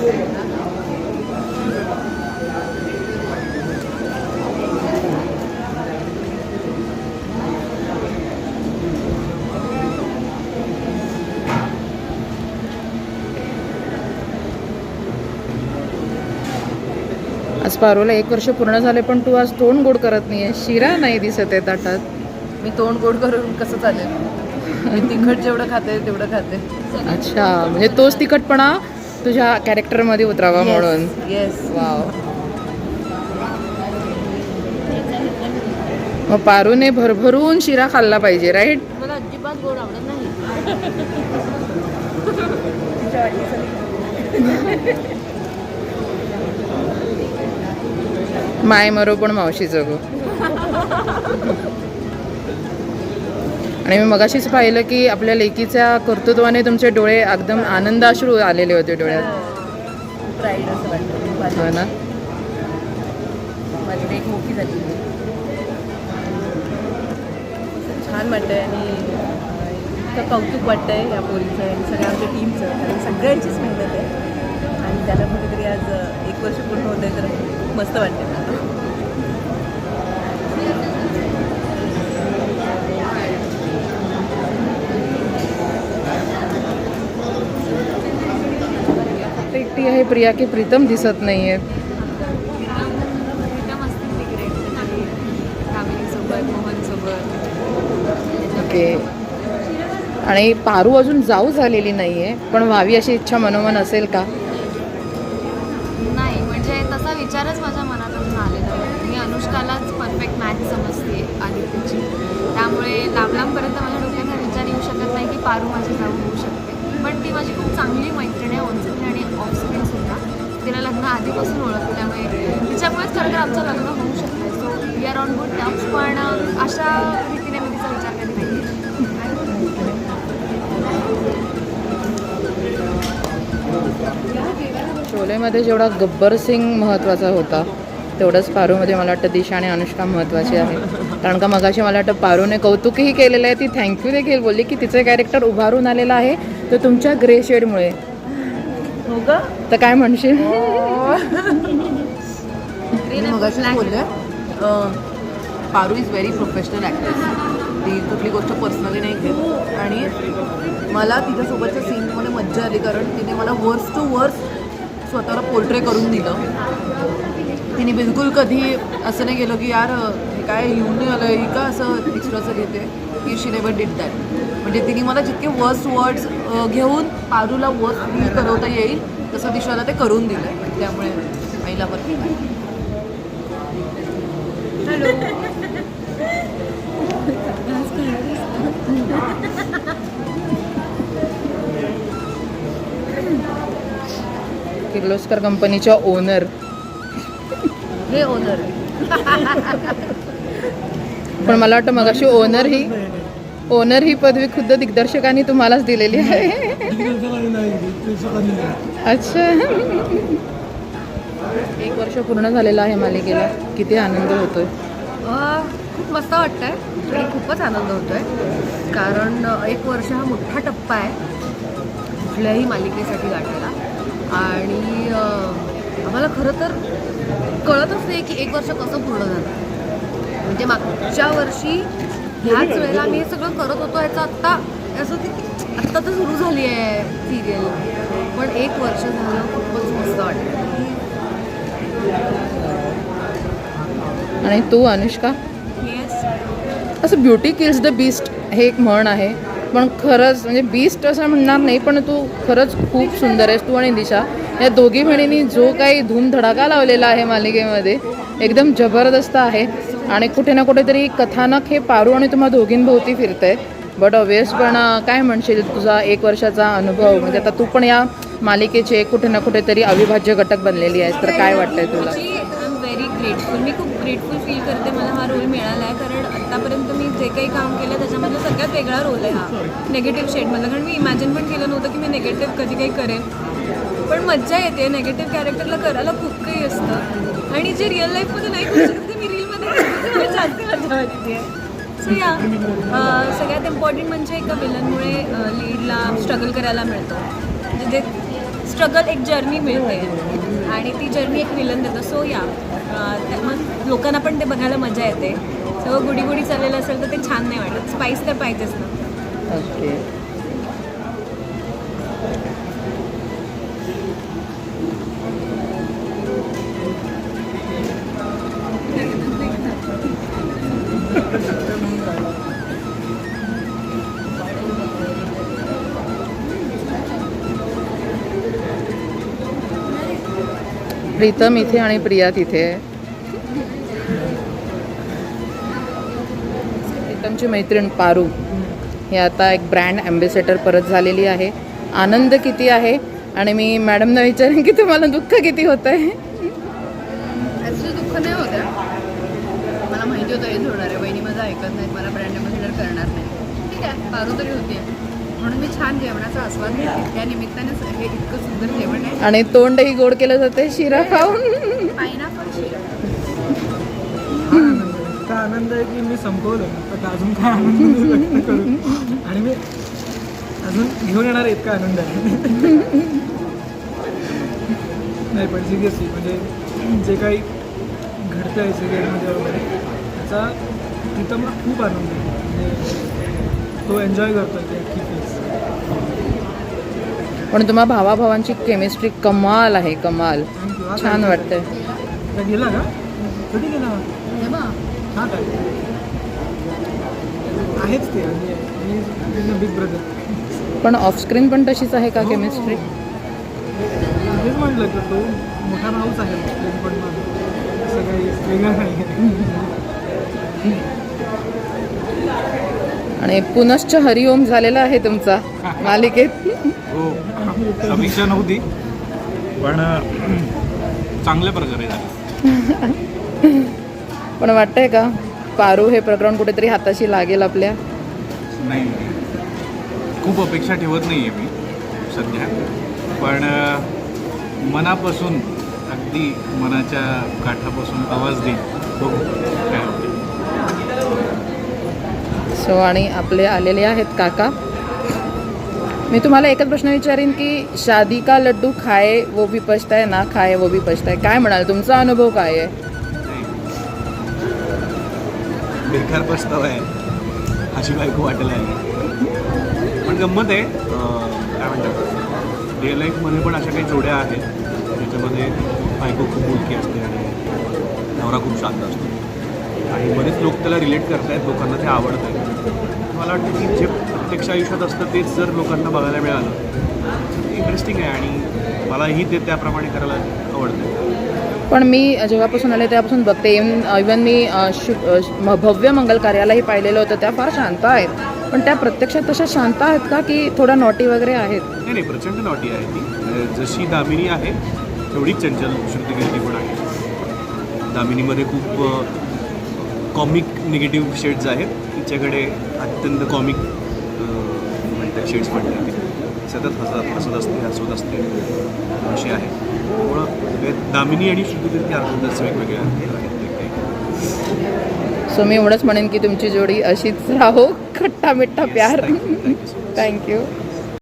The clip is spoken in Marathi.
आज पारोला एक वर्ष पूर्ण झाले पण तू आज तोंड गोड करत नाहीये. शिरा नाही दिसत आहे ताटात. मी तोंड गोड करून कसं चालेल? मी तिखट जेवढं खाते तेवढं खाते. अच्छा म्हणजे तोच तिखटपणा तुझ्या कॅरेक्टरमध्ये उतरावा म्हणून. येस वाव मग पारूने भरभरून शिरा खाल्ला पाहिजे राईट मला अजिबात गोड आवडत नाही. माय मरो पण मावशी जगू आणि मी मगाशीच पाहिलं की आपल्या लेकीच्या कर्तृत्वाने तुमचे डोळे एकदम आनंदाश्रू आलेले होते डोळ्यात. वाटतं. हो माझी ना? माझी मोठी झाली. छान वाटतंय आणि इतकं कौतुक वाटतंय या पोरीचं आणि सगळ्या आमच्या टीमचं कारण सगळ्यांचीच मेहनत आहे. आणि त्याला कुठेतरी आज एक वर्ष पूर्ण होत आहे तर मस्त वाटतंय मला फक्त एकटी आहे प्रिया की प्रीतम दिसत फॅमिलीसोबत मोहनसोबत ओके आणि पारू अजून जाऊ झालेली नाहीये पण व्हावी अशी इच्छा मनोमन असेल का? लग्न ओळखतो त्यामुळे तिच्यामुळेच खरं तर आमचं लग्न होऊ शकतं. So we are on good terms पण अशा रीतीने मी तिचा विचार कधी नाही शोलेमध्ये जेवढा गब्बर सिंग महत्त्वाचा होता तेवढंच पारूमध्ये मला वाटतं दिशा आणि अनुष्का महत्त्वाची आहे. कारण का मगाशी मला वाटतं पारूने कौतुकही केलेलं आहे ती थँक्यू देखील बोलली की तिचं कॅरेक्टर उभारून आलेलं आहे. तर तुमच्या ग्रे शेडमुळे तर काय म्हणशील? अं, Paru is very professional actress ती कुठली गोष्ट पर्सनली नाही घेत. आणि मला तिच्यासोबतच्या सीनमध्ये मज्जा आली कारण तिने मला वर्स टू वर्स स्वतःला पोर्ट्रे करून दिलं. तिने बिलकुल कधी असं नाही केलं की यार हे काय येऊन नाही आलं ही का असं एक्स्ट्राचं घेते? की शी नेवर डिड दॅट म्हणजे तिने मला जितके वर्स्ट वर्ड्स घेऊन पारूला वर्स्ट फील करवता येईल तसं दिशाला ते करून दिलं त्यामुळे आईला बरं किर्लोस्कर कंपनीच्या ओनर हे ओनर पण मला वाटतं मगाशी ओनर ही ओनर ही पदवी खुद्द दिग्दर्शकांनी तुम्हालाच दिलेली आहे. अच्छा. एक वर्ष पूर्ण झालेलं आहे मालिकेला. किती आनंद होतोय. खूप मस्त वाटतंय. आणि खूपच आनंद होतोय. कारण एक वर्ष हा मोठा टप्पा आहे. कुठल्याही मालिकेसाठी गाठायला. आणि आम्हाला खरं तर कळतच नाही की एक वर्ष कसं पूर्ण झालं. म्हणजे मागच्या वर्षी ह्याच वेळेला आम्ही हे सगळं करत होतो ह्याचं आत्ता असं की आत्ता तर सुरू झाली आहे सिरियल पण एक वर्ष झालं खूपच मस्त वाटतं आणि तू अनुष्का? येस असं ब्युटी किल्स द बीस्ट हे एक म्हण आहे. पण खरंच म्हणजे बीस्ट असं म्हणणार नाही पण तू खरंच खूप सुंदर आहेस तू आणि दिशा. या दोघी बहिणींनी जो काही धूमधडाका लावलेला आहे मालिकेमध्ये एकदम जबरदस्त आहे. आणि कुठे ना कुठेतरी कथानक हे पारू आणि तुम्हाला दोघींभोवती फिरत आहे बट ऑबियस पण काय म्हणशील तुझा एक वर्षाचा अनुभव? म्हणजे आता तू पण या मालिकेचे कुठे ना कुठेतरी अविभाज्य घटक बनलेली आहेस. तर काय वाटतंय तुला? व्हेरी ग्रेटफुल मी खूप ग्रेटफुल फील करते. मला हा रोल मिळाला आहे कारण आत्तापर्यंत मी जे काही काम केलं त्याच्यामधला सगळ्यात वेगळा रोल आहे हा. निगेटिव्ह शेडमधला कारण मी इमॅजिन पण केलं नव्हतं की मी निगेटिव्ह कधी काही करेन. पण मज्जा येते. नेगेटिव्ह कॅरेक्टरला करायला खूप काही असतं. आणि जे रिअल लाईफमध्ये नाही सो या सगळ्यात इम्पॉर्टंट म्हणजे एका विलनमुळे लीडला स्ट्रगल करायला मिळतं. म्हणजे स्ट्रगल एक जर्नी मिळते. आणि ती जर्नी एक विलन देतं. सो या मग लोकांना पण ते बघायला मजा येते. सो गुडी गुडी चाललेलं असेल तर ते छान नाही वाटत. स्पाईस तर पाहिजेच ना. ओके प्रीतम इथे आणि प्रिया तिथे. प्रीतमची मैत्रीण पारू. हे आता एक ब्रँड ॲम्बेसेडर परत झालेली आहे. आनंद किती आहे? आणि मी मॅडमना विचारेन की तुम्हाला दुःख किती होत आहे दुःख नाही होत मला माहिती होतं हेच होणार आहे ऐकत नाहीत मला ब्रँड अँबॅसिडर करणार नाही. ठीक आहे पारू तरी होती. म्हणून मी छान जेवणाचा आस्वाद घेते त्या निमित्तानेच हे इतकं सुंदर जेवण आहे. आणि तोंडही गोड केलं जाते शिरा खाऊन. शिरा आनंद आहे. इतका आनंद आहे की मी संपवलं. पण अजून काय आनंद मी व्यक्त करू आणि मी अजून घेऊन येणार इतका आनंद आहे. नाही पण सिरियसली म्हणजे जे काही घडतं आहे सिरियलमध्ये वगैरे त्याचा तिथं मला खूप आनंद आहे. तो एन्जॉय करतो पण तुम्हा भावाभावांची केमिस्ट्री कमाल आहे कमाल. छान वाटतंय. गेला का? कधी गेला आहेच ते. बिग ब्रदर पण ऑफस्क्रीन पण तशीच आहे का केमिस्ट्री हेच म्हटलं तर तो मोठा भाऊच आहे पण काही वेगळं नाही. आहे आणि पुनश्च हरिओम झालेला आहे तुमचा मालिकेत. हो समीक्षा नव्हती पण चांगल्या प्रकारे झाली. पण वाटतंय का? पारू हे प्रकरण कुठेतरी हाताशी लागेल आपल्या. नाही खूप अपेक्षा ठेवत नाही आहे मी सध्या. पण मनापासून अगदी मनाच्या काठापासून आवाज देईन. बघू काय सो आणि आपले आलेले आहेत काका. मी तुम्हाला एकच प्रश्न विचारीन की शादी का लड्डू खाए वो भी पछताए ना खाए वो भी पछताए? काय म्हणाल? तुमचा अनुभव काय आहे? बेकार पस्तावा आहे. अशी बायको वाटेल आहे. पण गंमत आहे काय म्हणतात? डे लाईफमध्ये पण अशा काही जोड्या आहेत ज्याच्यामध्ये बायको खूप बोलकी असते आणि नवरा खूप शांत असतो. आणि बरेच लोक त्याला रिलेट करतायत लोकांना ते आवडत आहे मला वाटतं की जे प्रत्यक्ष आयुष्यात असतं तेच जर लोकांना बघायला मिळालं इंटरेस्टिंग आहे आणि मलाही ते त्याप्रमाणे करायला आवडतं पण मी जेव्हापासून आले तेव्हापासून बघते. इवन मी अ, शु म- भव्य मंगल कार्यालाही पाहिलेलं होतं त्या फार शांत आहेत. पण त्या प्रत्यक्षात तशा शांत आहेत का की थोडा नॉटी वगैरे आहेत? नाही नाही प्रचंड नॉटी आहे ती. जशी दामिनी आहे तेवढीच चंचल श्रुतिकीर्ती पण आहे. दामिनीमध्ये खूप कॉमिक निगेटिव्ह शेड्स आहेत. तिच्याकडे अत्यंत कॉमिक म्हणतात शेड्स म्हणतात ते सतत हसत हसत असते हसवत असते. अशी आहे. त्यामुळं दामिनी आणि श्रुतिकीर्ती अर्थातच वेगवेगळ्या आहेत. सो मी एवढंच म्हणेन की तुमची जोडी अशीच राहो. खट्टा मिठ्ठा प्यार. थँक्यू